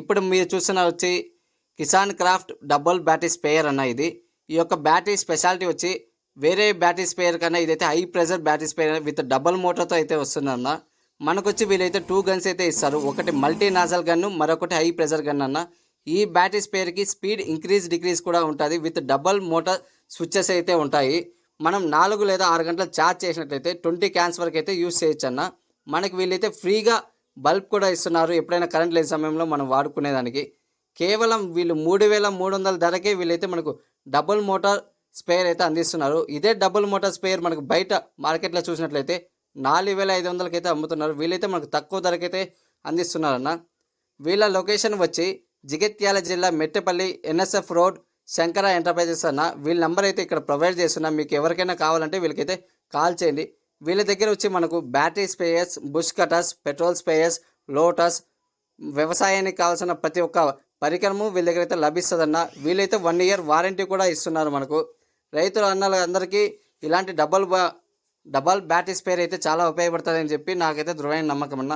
ఇప్పుడు మీరు చూస్తున్న వచ్చి Kisan Kraft double battery sprayer అన్న ఇది. ఈ యొక్క బ్యాటరీ స్పెషాలిటీ వచ్చి వేరే బ్యాటరీ స్పేయర్ కన్నా ఇదైతే high pressure battery sprayer with double మోటార్తో అయితే వస్తుందన్న. మనకొచ్చి వీళ్ళైతే టూ గన్స్ అయితే ఇస్తారు. ఒకటి మల్టీ నాజల్ గన్ను మరొకటి హై ప్రెషర్ గన్ అన్న. ఈ బ్యాటరీ స్పేర్కి స్పీడ్ ఇంక్రీజ్ డిక్రీజ్ కూడా ఉంటుంది. విత్ డబల్ మోటార్ స్విచ్చెస్ అయితే ఉంటాయి. మనం నాలుగు లేదా ఆరు గంటలు ఛార్జ్ చేసినట్లయితే ట్వంటీ క్యాన్స్ వరకు అయితే యూస్ చేయొచ్చు అన్న మనకి వీళ్ళైతే ఫ్రీగా బల్బ్ కూడా ఇస్తున్నారు. ఎప్పుడైనా కరెంట్ లేని సమయంలో మనం వాడుకునేదానికి. కేవలం వీళ్ళు మూడు వేల మూడు వందల ధరకే వీళ్ళైతే మనకు డబుల్ మోటార్ స్పేర్ అయితే అందిస్తున్నారు. ఇదే డబుల్ మోటార్ స్పేర్ మనకు బయట మార్కెట్లో చూసినట్లయితే నాలుగు వేల ఐదు వందలకైతే అమ్ముతున్నారు. వీళ్ళైతే మనకు తక్కువ ధరకైతే అందిస్తున్నారన్న. వీళ్ళ లొకేషన్ వచ్చి జగిత్యాల జిల్లా Metpally NSF road Shankara enterprises అన్న. వీళ్ళ నెంబర్ అయితే ఇక్కడ ప్రొవైడ్ చేస్తున్నా. మీకు ఎవరికైనా కావాలంటే వీళ్ళకైతే కాల్ చేయండి. వీళ్ళ దగ్గర వచ్చి మనకు battery sprayers bush cutters petrol sprayers lotus వ్యవసాయానికి కావాల్సిన ప్రతి ఒక్క పరికరము వీళ్ళ దగ్గర అయితే లభిస్తుందన్న. వీళ్ళైతే వన్ ఇయర్ వారంటీ కూడా ఇస్తున్నారు మనకు. రైతుల అన్నలందరికీ ఇలాంటి డబల్ డబల్ బ్యాటరీ స్పేర్ అయితే చాలా ఉపయోగపడుతుందని చెప్పి నాకైతే దృఢమైన నమ్మకం అన్న.